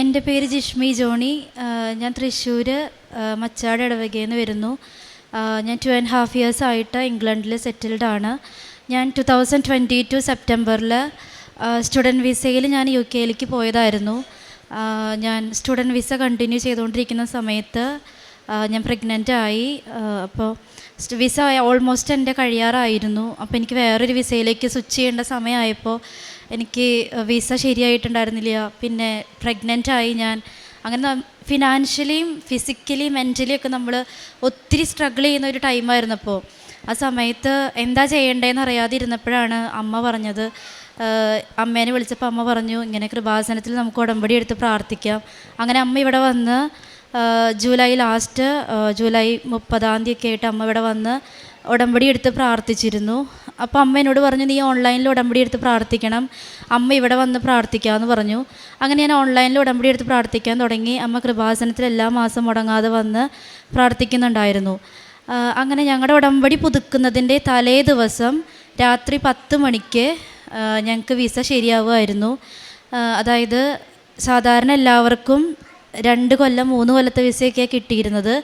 എന്റെ പേര് ജിഷ്മി ജോണി. ഞാൻ തൃശ്ശൂർ മച്ചാട് ഇടവകയിൽ നിന്ന് വരുന്നു. ഞാൻ ടു ആൻഡ് ഹാഫ് ഇയേഴ്സ് ആയിട്ട് ഇംഗ്ലണ്ടിൽ സെറ്റിൽഡ് ആണ്. ഞാൻ ടു തൗസൻഡ് ട്വന്റി ടു സെപ്റ്റംബറിൽ സ്റ്റുഡന്റ് വിസയിൽ ഞാൻ യു കെയിലേക്ക് പോയതായിരുന്നു. ഞാൻ സ്റ്റുഡന്റ് വിസ കണ്ടിന്യൂ ചെയ്തുകൊണ്ടിരിക്കുന്ന സമയത്ത് ഞാൻ പ്രഗ്നന്റ് ആയി. അപ്പോൾ വിസ ഓൾമോസ്റ്റ് എന്റെ കഴിയാറായിരുന്നു. അപ്പോൾ എനിക്ക് വേറൊരു വിസയിലേക്ക് സ്വിച്ച് ചെയ്യേണ്ട സമയമായപ്പോൾ എനിക്ക് വിസ ശരിയായിട്ടുണ്ടായിരുന്നില്ല. പിന്നെ പ്രഗ്നന്റ് ആയി ഞാൻ. അങ്ങനെ ഫിനാൻഷ്യലിയും ഫിസിക്കലി മെന്റലി ഒക്കെ നമ്മൾ ഒത്തിരി സ്ട്രഗിൾ ചെയ്യുന്ന ഒരു ടൈമായിരുന്നു അപ്പോൾ ആ സമയത്ത് എന്താ ചെയ്യേണ്ടതെന്ന് അറിയാതെ ഇരുന്നപ്പോഴാണ് അമ്മ പറഞ്ഞത്. അമ്മേനെ വിളിച്ചപ്പോൾ അമ്മ പറഞ്ഞു ഇങ്ങനെ കൃപാസനത്തിൽ നമുക്ക് ഉടമ്പടി എടുത്ത് പ്രാർത്ഥിക്കാം. അങ്ങനെ അമ്മ ഇവിടെ വന്ന് ജൂലൈ ലാസ്റ്റ് ജൂലൈ മുപ്പതാം തീയതി ആയിട്ട് അമ്മ ഇവിടെ വന്ന് ഉടമ്പടി എടുത്ത് പ്രാർത്ഥിച്ചിരുന്നു. അപ്പോൾ അമ്മ എന്നോട് പറഞ്ഞു നീ ഓൺലൈനിൽ ഉടമ്പടി എടുത്ത് പ്രാർത്ഥിക്കണം. അമ്മ ഇവിടെ വന്ന് പ്രാർത്ഥിക്കാമെന്ന് പറഞ്ഞു. അങ്ങനെ ഞാൻ ഓൺലൈനിൽ ഉടമ്പടി എടുത്ത് പ്രാർത്ഥിക്കാൻ തുടങ്ങി. അമ്മ കൃപാസനത്തിൽ എല്ലാ മാസം മുടങ്ങാതെ വന്ന് പ്രാർത്ഥിക്കുന്നുണ്ടായിരുന്നു. അങ്ങനെ ഞങ്ങളുടെ ഉടമ്പടി പുതുക്കുന്നതിന്റെ തലേ ദിവസം രാത്രി പത്ത് മണിക്ക് ഞങ്ങൾക്ക് വിസ ശരിയാവുമായിരുന്നു അതായത് സാധാരണ എല്ലാവർക്കും രണ്ട് കൊല്ലം മൂന്ന് കൊല്ലത്തെ വിസയൊക്കെ കിട്ടിയിരുന്നത്.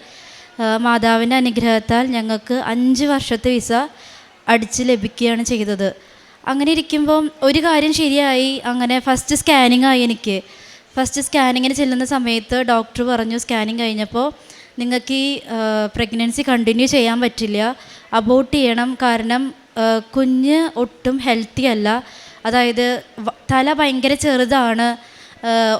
മാതാവിന്റെ അനുഗ്രഹത്താൽ ഞങ്ങൾക്ക് അഞ്ച് വർഷത്തെ വിസ അടിച്ച് ലഭിക്കുകയാണ് ചെയ്തത്. അങ്ങനെ ഇരിക്കുമ്പം ഒരു കാര്യം ശരിയായി. അങ്ങനെ ഫസ്റ്റ് സ്കാനിങ് ആയി എനിക്ക്. ഫസ്റ്റ് സ്കാനിങ്ങിന് ചെല്ലുന്ന സമയത്ത് ഡോക്ടർ പറഞ്ഞു സ്കാനിങ് കഴിഞ്ഞപ്പോൾ നിങ്ങൾക്ക് ഈ പ്രഗ്നൻസി കണ്ടിന്യൂ ചെയ്യാൻ പറ്റില്ല. അബോട്ട് ചെയ്യണം. കാരണം കുഞ്ഞ് ഒട്ടും ഹെൽത്തി അല്ല. അതായത് തല ഭയങ്കര ചെറുതാണ്.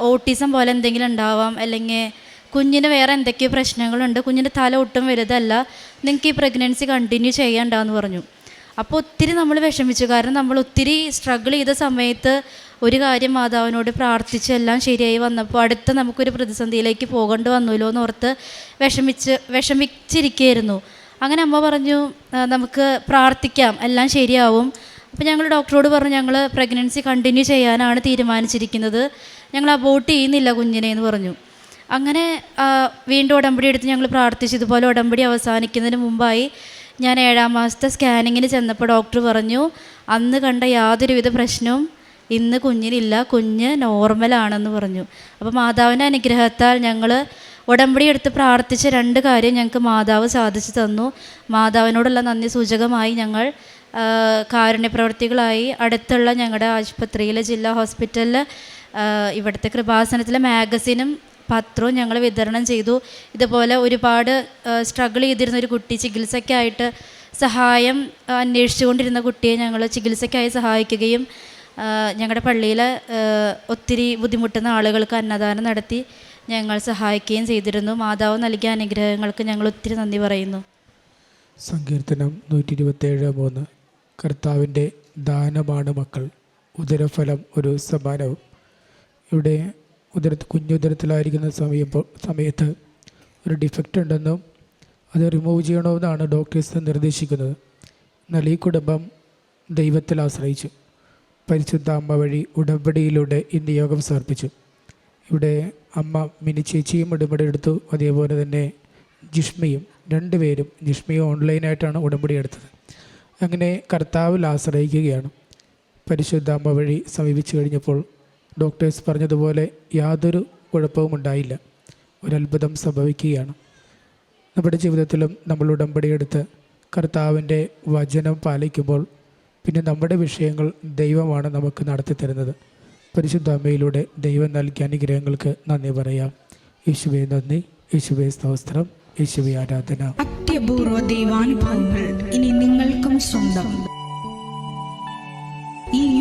ഓട്ടിസം പോലെ എന്തെങ്കിലും ഉണ്ടാവാം. അല്ലെങ്കിൽ കുഞ്ഞിന് വേറെ എന്തൊക്കെയോ പ്രശ്നങ്ങളുണ്ട്. കുഞ്ഞിന്റെ തല ഒട്ടും വലുതല്ല. നിങ്ങൾക്ക് ഈ പ്രഗ്നൻസി കണ്ടിന്യൂ ചെയ്യണ്ടെന്ന് പറഞ്ഞു. അപ്പോൾ ഒത്തിരി നമ്മൾ വിഷമിച്ചു. കാരണം നമ്മൾ ഒത്തിരി സ്ട്രഗിൾ ചെയ്ത സമയത്ത് ഒരു കാര്യം മാതാവിനോട് പ്രാർത്ഥിച്ച് എല്ലാം ശരിയായി വന്നപ്പോൾ അടുത്ത നമുക്കൊരു പ്രതിസന്ധിയിലേക്ക് പോകേണ്ടി വന്നല്ലോ എന്ന് ഓർത്ത് വിഷമിച്ച് വിഷമിച്ചിരിക്കുകയായിരുന്നു. അങ്ങനെ അമ്മ പറഞ്ഞു നമുക്ക് പ്രാർത്ഥിക്കാം. എല്ലാം ശരിയാവും. അപ്പോൾ ഞങ്ങൾ ഡോക്ടറോട് പറഞ്ഞു ഞങ്ങൾ പ്രഗ്നൻസി കണ്ടിന്യൂ ചെയ്യാനാണ് തീരുമാനിച്ചിരിക്കുന്നത്. ഞങ്ങൾ അബോട്ട് ചെയ്യുന്നില്ല കുഞ്ഞിനെ എന്ന് പറഞ്ഞു. അങ്ങനെ വീണ്ടും ഉടമ്പടി എടുത്ത് ഞങ്ങൾ പ്രാർത്ഥിച്ചു ഇതുപോലെ ഉടമ്പടി അവസാനിക്കുന്നതിന് മുമ്പായി ഞാൻ ഏഴാം മാസത്തെ സ്കാനിങ്ങിന് ചെന്നപ്പോൾ ഡോക്ടർ പറഞ്ഞു അന്ന് കണ്ട യാതൊരുവിധ പ്രശ്നവും ഇന്ന് കുഞ്ഞിനില്ല കുഞ്ഞ് നോർമലാണെന്ന് പറഞ്ഞു. അപ്പോൾ മാതാവിന്റെ അനുഗ്രഹത്താൽ ഞങ്ങൾ ഉടമ്പടി എടുത്ത് പ്രാർത്ഥിച്ച രണ്ട് കാര്യം ഞങ്ങൾക്ക് മാതാവ് സാധിച്ചു തന്നു. മാതാവിനോടുള്ള നന്ദി സൂചകമായി ഞങ്ങൾ കാരുണ്യപ്രവർത്തികളായി. കാരുണ്യ അടുത്തുള്ള ഞങ്ങളുടെ ആശുപത്രിയിലെ ജില്ലാ ഹോസ്പിറ്റലിൽ ഇവിടുത്തെ കൃപാസനത്തിലെ മാഗസിനും പത്രവും ഞങ്ങൾ വിതരണം ചെയ്തു. ഇതുപോലെ ഒരുപാട് സ്ട്രഗിൾ ചെയ്തിരുന്ന ഒരു കുട്ടി ചികിത്സയ്ക്കായിട്ട് സഹായം അന്വേഷിച്ചുകൊണ്ടിരുന്ന കുട്ടിയെ ഞങ്ങൾ ചികിത്സയ്ക്കായി സഹായിക്കുകയും ഞങ്ങളുടെ പള്ളിയിൽ ഒത്തിരി ബുദ്ധിമുട്ടുന്ന ആളുകൾക്ക് അന്നദാനം നടത്തി ഞങ്ങൾ സഹായിക്കുകയും ചെയ്തിരുന്നു. മാതാവ് നൽകിയ അനുഗ്രഹങ്ങൾക്ക് ഞങ്ങൾ ഒത്തിരി നന്ദി പറയുന്നു. സങ്കീർത്തനം നൂറ്റി ഇരുപത്തേഴ് മൂന്ന്. കർത്താവിന്റെ ദാനമാണ് മക്കൾ. ഉദരഫലം ഒരു സമാനവും ഇവിടെ ഉദരത്ത് കുഞ്ഞുദരത്തിലായിരിക്കുന്ന സമയം സമയത്ത് ഒരു ഡിഫക്റ്റ് ഉണ്ടെന്നും അത് റിമൂവ് ചെയ്യണമെന്നാണ് ഡോക്ടേഴ്സ് നിർദ്ദേശിക്കുന്നത്. എന്നാൽ ഈ കുടുംബം ദൈവത്തിൽ ആശ്രയിച്ചു. പരിശുദ്ധ അമ്മ വഴി ഉടമ്പടിയിലൂടെ ഈ നിയോഗം സമർപ്പിച്ചു. ഇവിടെ അമ്മ മിനി ചേച്ചിയും ഉടമ്പടി എടുത്തു. അതേപോലെ തന്നെ ജിഷ്മയും രണ്ടുപേരും ജിഷ്മയും ഓൺലൈനായിട്ടാണ് ഉടമ്പടി എടുത്തത്. അങ്ങനെ കർത്താവിൽ ആശ്രയിക്കുകയാണ്. പരിശുദ്ധ അമ്മ വഴി സമീപിച്ചു കഴിഞ്ഞപ്പോൾ ഡോക്ടേഴ്സ് പറഞ്ഞതുപോലെ യാതൊരു കുഴപ്പവും ഉണ്ടായില്ല. ഒരത്ഭുതം സംഭവിക്കുകയാണ്. നമ്മുടെ ജീവിതത്തിലും നമ്മൾ ഉടമ്പടി എടുത്ത് കർത്താവിന്റെ വചനം പാലിക്കുമ്പോൾ പിന്നെ നമ്മുടെ വിഷയങ്ങൾ ദൈവമാണ് നമുക്ക് നടത്തി തരുന്നത്. പരിശുദ്ധ അമ്മയിലൂടെ ദൈവം നൽകിയ അനുഗ്രഹങ്ങൾക്ക് നന്ദി പറയാം. യേശുവെ നന്ദി. യേശുവെ സ്തോത്രം. യേശുവെ ആരാധന. അത്യപൂർവ ദൈവാനുഭവങ്ങൾ ഇനി നിങ്ങൾക്കും സ്വന്തം. ഈ